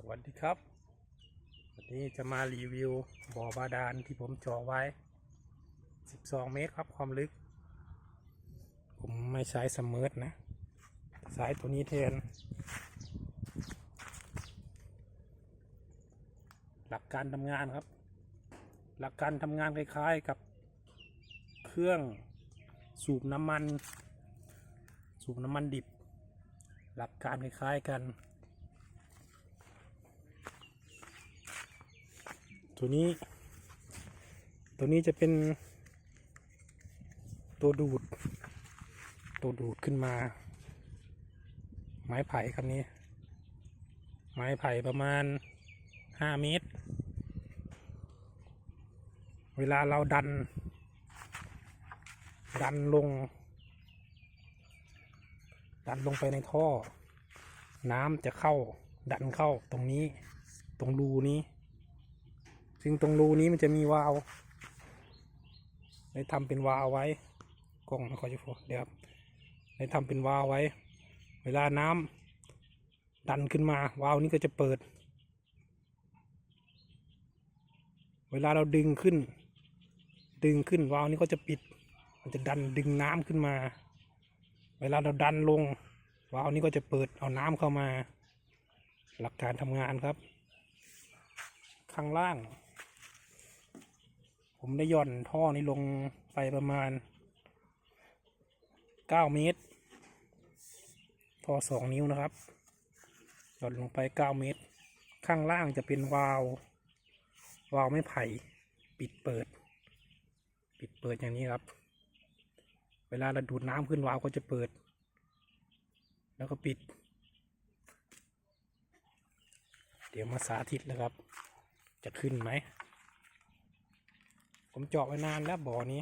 สวัสดีครับ วันนี้จะมารีวิวบ่อบาดาลที่ผมเจาะไว้ 12 เมตรครับความลึก ผมไม่ใช้สมเมิร์ทนะสายตัวนี้แทน หลักการทำงานครับ หลักการทำงานคล้ายๆกับเครื่องสูบน้ำมัน สูบน้ำมันดิบ หลักการคล้ายๆกัน ตัวนี้ ตัวนี้จะเป็นตัวดูด ตัวดูดขึ้นมา ไม้ไผ่ครับนี้ ไม้ไผ่ประมาณห้าเมตร เวลาเราดัน ดันลง ดันลงไปในท่อ น้ำจะเข้าดันเข้าตรงนี้ ตรงรูนี้ ซึ่งตรงรูนี้มันจะมีวาล์วได้ทำเป็นวาล์วไว้กล้องไม่ค่อยจะโฟเดี๋ยวครับได้ทำเป็นวาล์วไว้ เวลาน้ำดันขึ้นมาวาล์วนี้ก็จะเปิด เวลาเราดึงขึ้น ดึงขึ้นวาล์วนี้ก็จะปิด มันจะดันดึงน้ำขึ้นมา เวลาเราดันลงวาล์วนี้ก็จะเปิดเอาน้ำเข้ามา หลักการทำงานครับ ข้างล่าง ผมได้ย่อนท่อนี้ลงไปประมาณ9เมตร ท่อ2นิ้วนะครับหย่อนลงไป9เมตร ข้างล่างจะเป็นวาล์ววาล์วไม้ไผ่ปิดเปิด ปิดเปิดอย่างนี้ครับ เวลาเราดูดน้ำขึ้นวาล์วก็จะเปิด แล้วก็ปิด เดี๋ยวมาสาธิตนะครับ จะขึ้นไหม ผมเจาะไว้นานแล้วบ่อนี้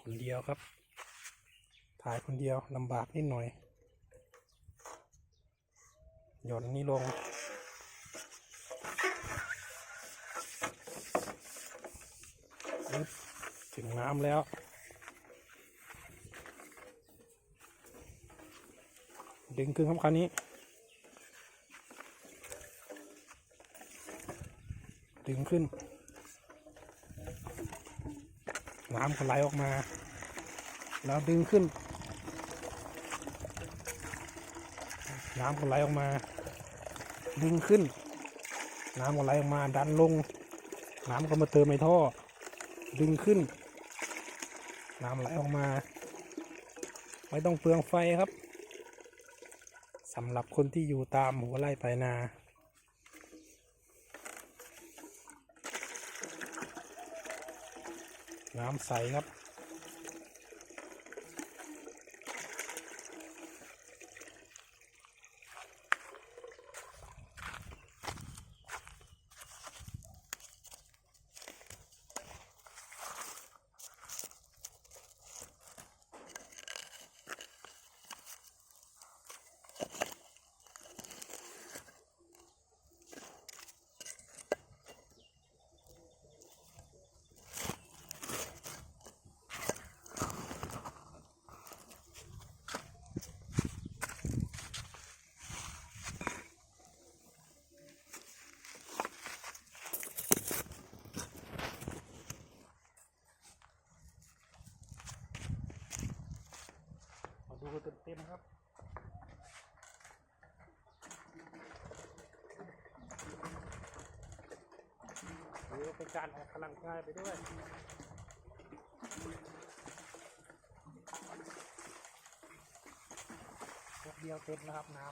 คนเดียวครับ ถ่ายคนเดียวลำบากนิดหน่อย หย่อนนี้ลงถึงน้ำแล้ว ดึงขึ้นครับคันนี้ ดึงขึ้น น้ำก็ไหลออกมา แล้วดึงขึ้น น้ำก็ไหลออกมา ดึงขึ้น น้ำก็ไหลออกมา ดันลง น้ำก็มาเติมในท่อ ดึงขึ้น น้ำไหลออกมา ไม่ต้องเปลืองไฟครับำหรับคนที่อยู่ตามหัวไร่ไปนา น้ำใสครับ ดูกันเต็มๆครับหรือเป็นการออกกำลังกายไปด้วยเดียวเต็มนะครับน้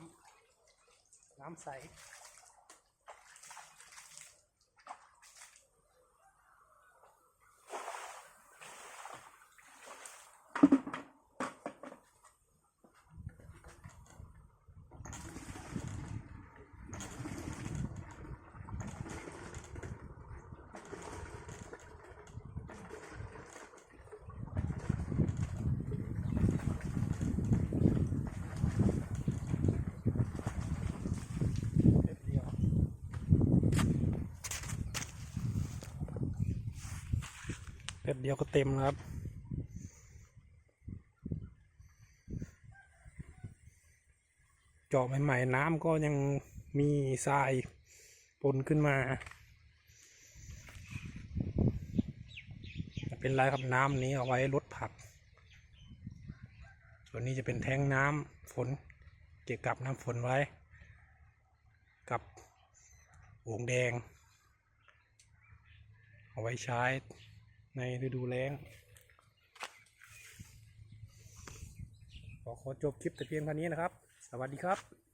ำน้ำใส เดียวก็เต็มแล้วครับเจาะใหม่ๆน้ำก็ยังมีทรายปนขึ้นมา เป็นไรครับน้ำนี้เอาไว้ลดผัก ส่วนนี้จะเป็นแท้งน้ำฝน เก็บกับน้ำฝนไว้ กับโอ่งแดง เอาไว้ใช้ ในฤดูแล้ง ขอขอจบคลิปแต่เพียงเท่านี้นะครับ สวัสดีครับ